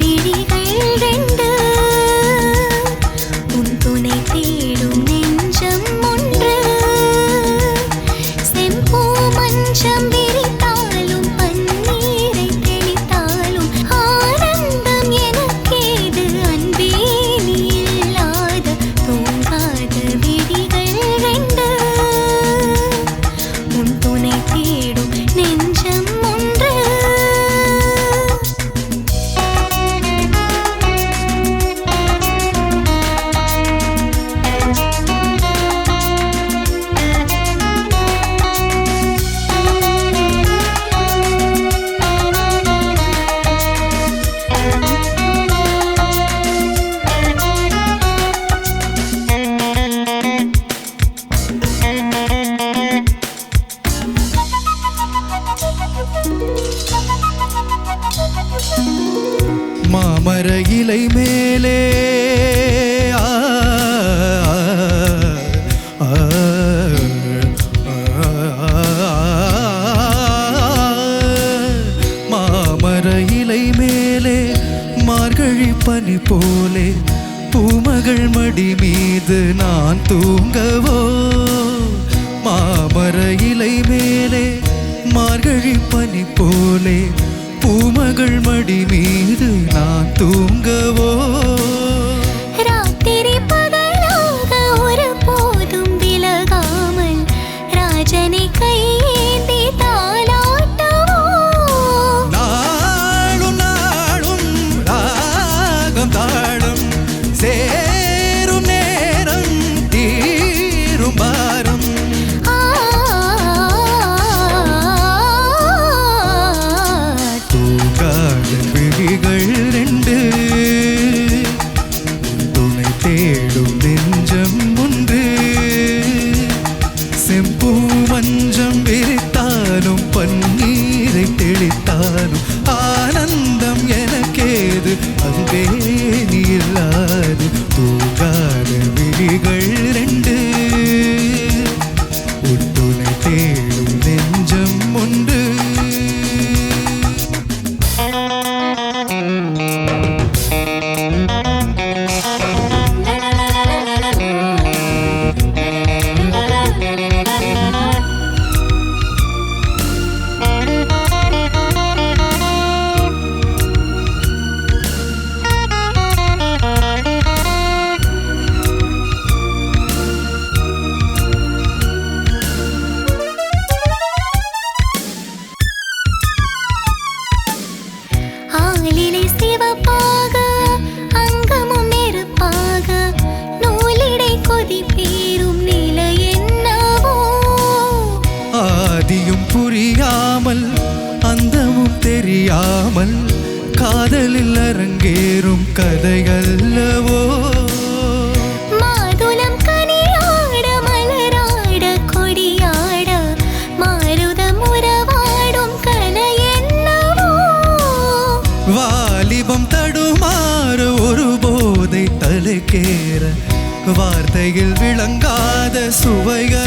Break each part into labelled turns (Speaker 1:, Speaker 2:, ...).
Speaker 1: விழிகள் ரெண்டு மாமர இலை மேலே மாமர இலை மேலே மார்கழி பனி போலே பூமகள் மடி மீது நான் தூங்கவோ மாமர இலை மேலே மார்கழி பனி போலே தூங்கவோ பூமஞ்சம் விரித்தாலும் பன்னீரை தெளித்தாலும் ஆனந்தம் எனக்கேது அங்கே நீ இல்லாது. தெரியாமல் காதலில் அரங்கேறும் கதையல்லவோ? வாலிபம் தடுமாற ஒரு போதை தலைக்கேற வார்த்தையில் விளங்காத சுவையல்லவோ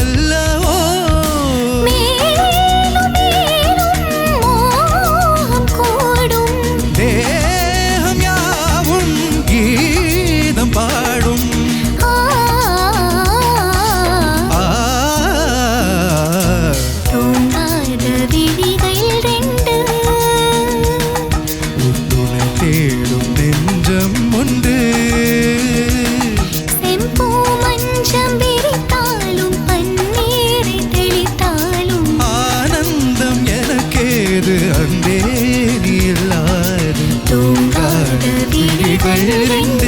Speaker 1: കഴുകണ്ട